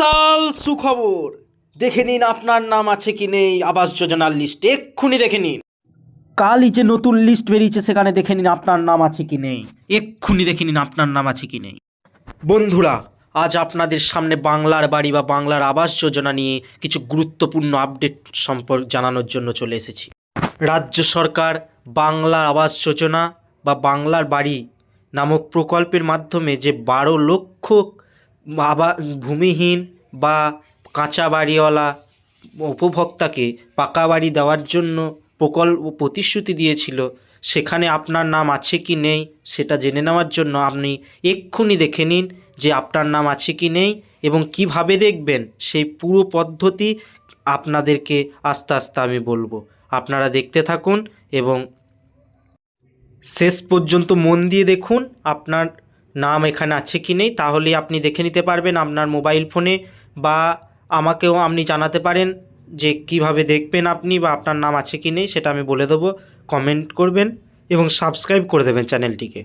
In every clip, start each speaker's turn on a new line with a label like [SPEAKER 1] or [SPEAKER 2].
[SPEAKER 1] বিশাল সুখবর। দেখে নিন আপনার নাম আছে কি নেই, আবাস যোজনার লিস্টে এক্ষুনি দেখে নিন। কালই যে নতুন লিস্ট বেরিয়েছে, সেখানে দেখে নিন আপনার নাম আছে কি নেই। এক্ষুনি দেখে নিন আপনার নাম আছে কি নেই। বন্ধুরা, আজ আপনাদের সামনে বাংলার বাড়ি বা বাংলার আবাস যোজনা নিয়ে কিছু গুরুত্বপূর্ণ আপডেট সম্পর্ক জানানোর জন্য চলে এসেছি। রাজ্য সরকার বাংলার আবাস যোজনা বা বাংলার বাড়ি নামক প্রকল্পের মাধ্যমে যে বারো লক্ষ আবা ভূমিহীন বা কাঁচা বাড়িওয়ালা উপভোক্তাকে পাকা বাড়ি দেওয়ার জন্য প্রকল্প প্রতিশ্রুতি দিয়েছিল, সেখানে আপনার নাম আছে কি নেই সেটা জেনে নেওয়ার জন্য আপনি এক্ষুনি দেখে নিন যে আপনার নাম আছে কি নেই এবং কীভাবে দেখবেন সেই পুরো পদ্ধতি আপনাদেরকে আস্তে আস্তে আমি বলব। আপনারা দেখতে থাকুন এবং শেষ পর্যন্ত মন দিয়ে দেখুন আপনার নাম এখানে আছে কি নেই তাহলে আপনি দেখে নিতে পারবেন আপনার মোবাইল ফোনে বা আমাকেও আপনি জানাতে পারেন যে কীভাবে দেখবেন আপনি বা আপনার নাম আছে কি নেই, সেটা আমি বলে দেবো। কমেন্ট করবেন এবং সাবস্ক্রাইব করে দেবেন চ্যানেলটিকে।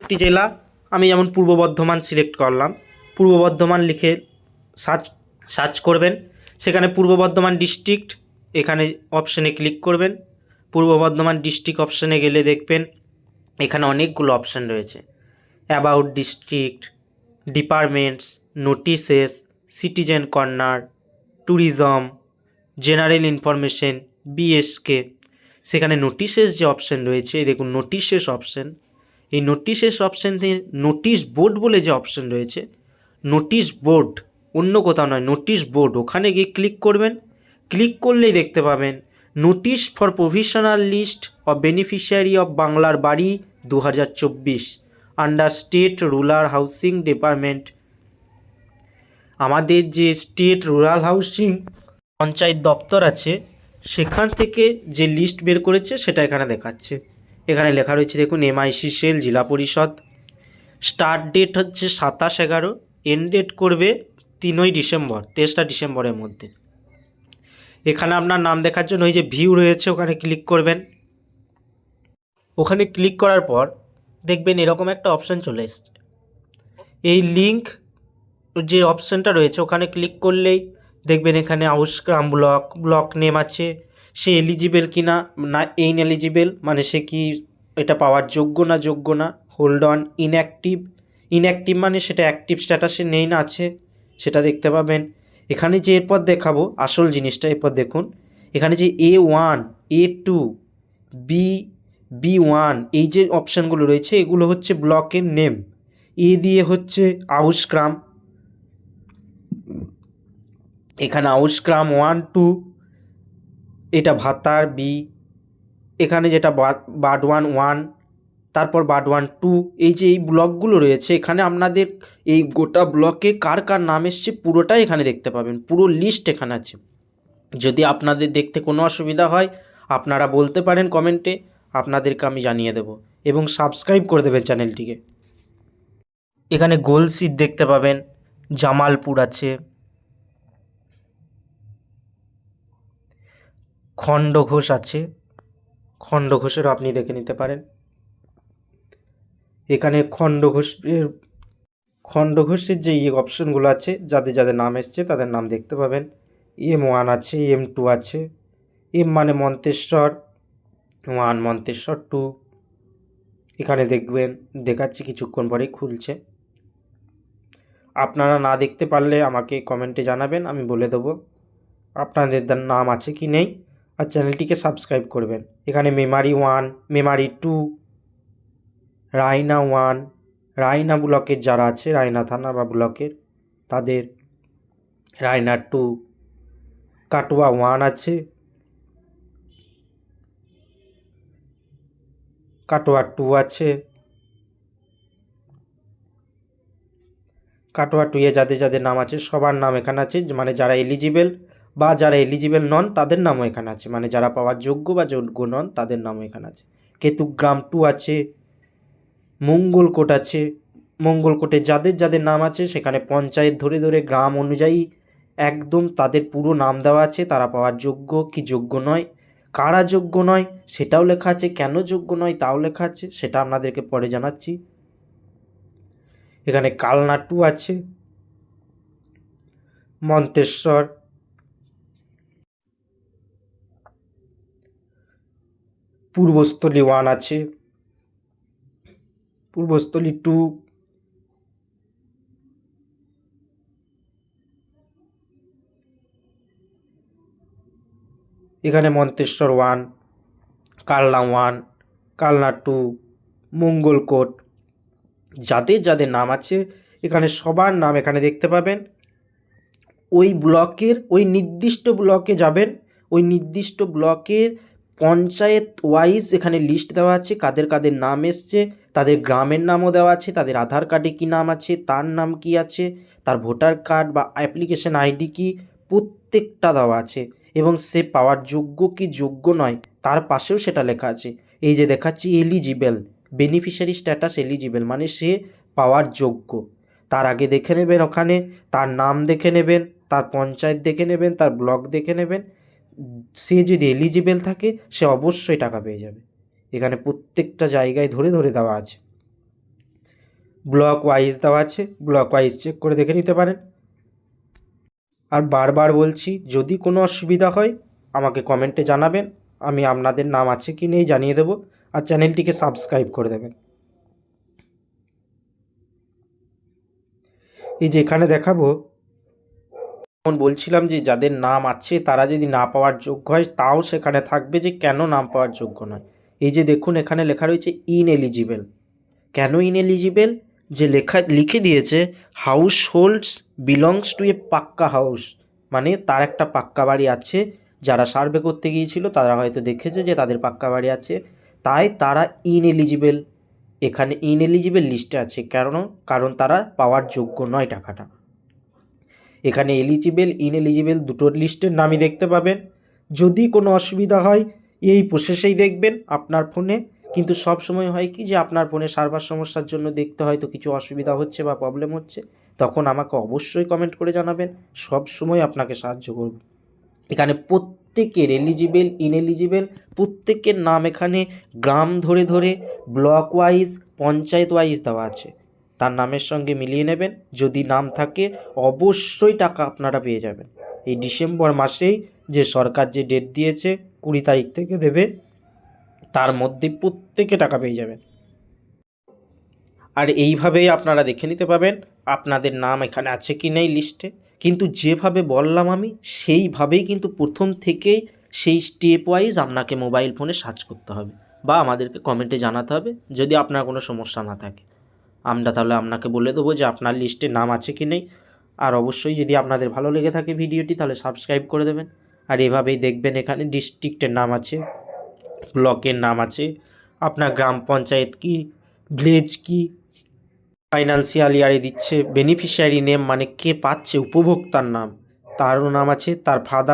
[SPEAKER 1] একটি জেলা আমি যেমন পূর্ব বর্ধমান সিলেক্ট করলাম। পূর্ব বর্ধমান লিখে সার্চ সার্চ করবেন। সেখানে পূর্ব বর্ধমান ডিস্ট্রিক্ট, এখানে অপশানে ক্লিক করবেন। পূর্ব বর্ধমান ডিস্ট্রিক্ট অপশানে গেলে দেখবেন এখানে অনেকগুলো অপশান রয়েছে। About district departments notices citizen corner tourism general information BSK সেখানে নোটিশেস যে অপশান রয়েছে দেখুন নোটিশেস অপশান এই নোটিশেস অপশান থেকে নোটিশ বোর্ড বলে যে অপশান রয়েছে নোটিশ বোর্ড অন্য কোথাও নয় নোটিশ বোর্ড ওখানে গিয়ে ক্লিক করবেন। ক্লিক করলেই দেখতে পাবেন notice for provisional list of beneficiary of বাংলার বাড়ি দু হাজার চব্বিশ under state rural housing department আমাদের যে স্টেট রুরাল হাউসিং পঞ্চায়েত দপ্তর আছে, সেখান থেকে যে লিস্ট বের করেছে, সেটা এখানে দেখাচ্ছে। এখানে লেখা রয়েছে, দেখুন এমআইসি সেল জেলা পরিষদ। স্টার্ট ডেট হচ্ছে সাতাশ এগারো এন্ড ডেট করবে তিনই ডিসেম্বর, তেসরা ডিসেম্বরের মধ্যে। এখানে আপনার নাম দেখার জন্য ওই যে ভিউ রয়েছে, ওখানে ক্লিক করবেন। ওখানে ক্লিক করার পর দেখবেন এরকম একটা অপশান চলে এসছে। এই লিঙ্ক যে অপশানটা রয়েছে, ওখানে ক্লিক করলেই দেখবেন এখানে আউসগ্রাম ব্লক ব্লক নেম আছে। সে এলিজিবেল কি না না ইন এলিজিবেল মানে সে কি এটা পাওয়ার যোগ্য না যোগ্য না হোল্ড অন ইনঅ্যাক্টিভ ইনঅ্যাক্টিভ মানে সেটা অ্যাক্টিভ স্ট্যাটাসে নেই না, আছে। সেটা দেখতে পাবেন। এখানে যে এরপর দেখাবো আসল জিনিসটা, এরপর দেখুন। এখানে যে A one A two B B one এই যে অপশানগুলো রয়েছে, এগুলো হচ্ছে ব্লকের নেম। এ দিয়ে হচ্ছে আউসক্রাম। এখানে আউসগ্রাম ওয়ান টু এটা ভাতার বি এখানে যেটা বাডওয়ান ওয়ান তারপর বাডওয়ান টু এই যে এই ব্লকগুলো রয়েছে, এখানে আপনাদের এই গোটা ব্লকে কার কার নাম এসছে পুরোটাই এখানে দেখতে পাবেন, পুরো লিস্ট এখানে আছে। যদি আপনাদের দেখতে কোনো অসুবিধা হয়, আপনারা বলতে পারেন কমেন্টে আপনাদেরকে আমি জানিয়ে দেব এবং সাবস্ক্রাইব করে দেবেন চ্যানেলটিকে এখানে গোল সিট দেখতে পাবেন, জামালপুর আছে। খণ্ডঘোষ আছে। খণ্ডঘোষেরও আপনি দেখে নিতে পারেন। এখানে খণ্ডঘোষের খণ্ডঘোষের যে ইয়ে অপশনগুলো আছে, যাদের যাদের নাম এসছে তাদের নাম দেখতে পাবেন। এম ওয়ান আছে, এম টু আছে, এম মানে মন্তেশ্বর, ওয়ান মন্তেশ্বর টু। এখানে দেখবেন, দেখাচ্ছি কিছুক্ষণ পরেই খুলছে। আপনারা না দেখতে পারলে আমাকে কমেন্টে জানাবেন, আমি বলে দেবো আপনাদের নাম আছে কি নেই। আর চ্যানেলটিকে সাবস্ক্রাইব করবেন। এখানে Memari one, Memari two Raina one Raina ব্লকের যারা আছে রায়না থানা বা ব্লকের, তাদের রায়না টু, কাটোয়া ওয়ান আছে, কাটোয়া টু আছে, কাটোয়া টুয়ে যাদের যাদের নাম আছে, সবার নাম এখানে আছে মানে যারা এলিজিবেল বা যারা এলিজিবেল নন, তাদের নামও এখানে আছে মানে যারা পাওয়ার যোগ্য বা যোগ্য নন, তাদের নামও এখানে আছে। কেতুগ্রাম টু আছে মঙ্গলকোট আছে। মঙ্গলকোটে যাদের যাদের নাম আছে, সেখানে পঞ্চায়েত ধরে ধরে গ্রাম অনুযায়ী একদম তাদের পুরো নাম দেওয়া আছে। তারা পাওয়ার যোগ্য কি যোগ্য নয়, কারা যোগ্য নয়, সেটাও লেখা আছে। কেন যোগ্য নয়, তাও লেখা আছে। সেটা আপনাদেরকে পরে জানাচ্ছি। এখানে কালনা টু আছে। মন্তেশ্বর। পূর্বস্থলী ওয়ান আছে। পূর্বস্থলী টু। এখানে Manteswar one, Kalna one, Kalna two, Mangalkot. যাদের যাদের নাম আছে, এখানে সবার নাম এখানে দেখতে পাবেন। ওই ব্লকের, ওই নির্দিষ্ট ব্লকে যাবেন। ওই নির্দিষ্ট ব্লকের পঞ্চায়েত ওয়াইজ এখানে লিস্ট দেওয়া আছে কাদের কাদের নাম এসছে। তাদের গ্রামের নামও দেওয়া আছে, তাদের আধার কার্ডে কী নাম আছে, তার নাম কি আছে, তার ভোটার কার্ড বা অ্যাপ্লিকেশন আইডি কি, প্রত্যেকটা দেওয়া আছে। এবং সে পাওয়ার যোগ্য কি যোগ্য নয়, তার পাশেও সেটা লেখা আছে। এই যে দেখাচ্ছি এলিজিবেল বেনিফিশিয়ারি স্ট্যাটাস এলিজিবেল মানে সে পাওয়ার যোগ্য। তার আগে দেখে নেবেন ওখানে, তার নাম দেখে নেবেন, তার পঞ্চায়েত দেখে নেবেন, তার ব্লক দেখে নেবেন। সে যদি এলিজিবেল থাকে, সে অবশ্যই টাকা পেয়ে যাবে। এখানে প্রত্যেকটা জায়গায় ধরে ধরে দেওয়া আছে। ব্লক ওয়াইজ দেওয়া আছে ব্লক ওয়াইজ চেক করে দেখে নিতে পারেন। আর বারবার বলছি, যদি কোনো অসুবিধা হয়, আমাকে কমেন্টে জানাবেন। আমি আপনাদের নাম আছে কি নেই জানিয়ে দেবো। আর চ্যানেলটিকে সাবস্ক্রাইব করে দেবেন। এই যে এখানে দেখাবো, যেমন বলছিলাম যে যাদের নাম আছে, তারা যদি না পাওয়ার যোগ্য হয়, তাও সেখানে থাকবে যে কেন নাম পাওয়ার যোগ্য নয়। এই যে দেখুন, এখানে লেখা রয়েছে ইন এলিজিবেল কেন ইন এলিজিবেল যে লেখা, লিখে দিয়েছে house holds belongs to a pucca house মানে তার একটা পাক্কা বাড়ি আছে, যারা সার্ভে করতে গিয়েছিল, তারা হয়তো দেখেছে যে তাদের পাক্কা বাড়ি আছে। তাই তারা ইন এলিজিবেল এখানে ইন এলিজিবেল লিস্টে আছে, কেন? কারণ তারা পাওয়ার যোগ্য নয় টাকাটা। এখানে এলিজিবেল ইন এলিজিবেল দুটোর লিস্টের নামই দেখতে পাবেন। যদি কোনো অসুবিধা হয় এই প্রসেসেই দেখবেন আপনার ফোনে কিন্তু সব সময় হয় কি যে আপনার ফোনে সার্ভার সমস্যার জন্য দেখতে হয়তো কিছু অসুবিধা হচ্ছে বা প্রবলেম হচ্ছে। তখন আমাকে অবশ্যই কমেন্ট করে জানাবেন। সব সময় আপনাকে সাহায্য করব। এখানে প্রত্যেকের এলিজিবেল ইনএলিজিবেল প্রত্যেকের নাম এখানে গ্রাম ধরে ধরে ব্লক ওয়াইজ পঞ্চায়েত ওয়াইজ দেওয়া আছে। তার নামের সঙ্গে মিলিয়ে নেবেন। যদি নাম থাকে, অবশ্যই টাকা আপনারা পেয়ে যাবেন। এই ডিসেম্বর মাসেই যে সরকার যে ডেট দিয়েছে কুড়ি তারিখ থেকে দেবে, তার মধ্যে প্রত্যেকে টাকা পেয়ে যাবেন। আর এইভাবেই আপনারা দেখে নিতে পাবেন আপনাদের নাম এখানে আছে কি নেই লিস্টে কিন্তু যেভাবে বললাম আমি, সেইভাবেই কিন্তু প্রথম থেকেই সেই স্টেপ ওয়াইজ আপনাকে মোবাইল ফোনে সার্চ করতে হবে বা আমাদেরকে কমেন্টে জানাতে হবে যদি আপনার কোনো সমস্যা না থাকে। আমরা তাহলে আপনাকে বলে দেবো যে আপনার লিস্টে নাম আছে কি নেই। আর অবশ্যই যদি আপনাদের ভালো লেগে থাকে ভিডিওটি তাহলে সাবস্ক্রাইব করে দেবেন। আর এভাবেই দেখবেন এখানে ডিস্ট্রিক্টের নাম আছে, ব্লকের নাম আছে, আপনার গ্রাম পঞ্চায়েত কি, ভিলেজ কি, ফাইন্যান্সিয়াল ইয়ারে দিচ্ছে, বেনিফিশিয়ারি নেম মানে কে পাচ্ছে, উপভোক্তার নাম, তারও নাম আছে, তার ফাদার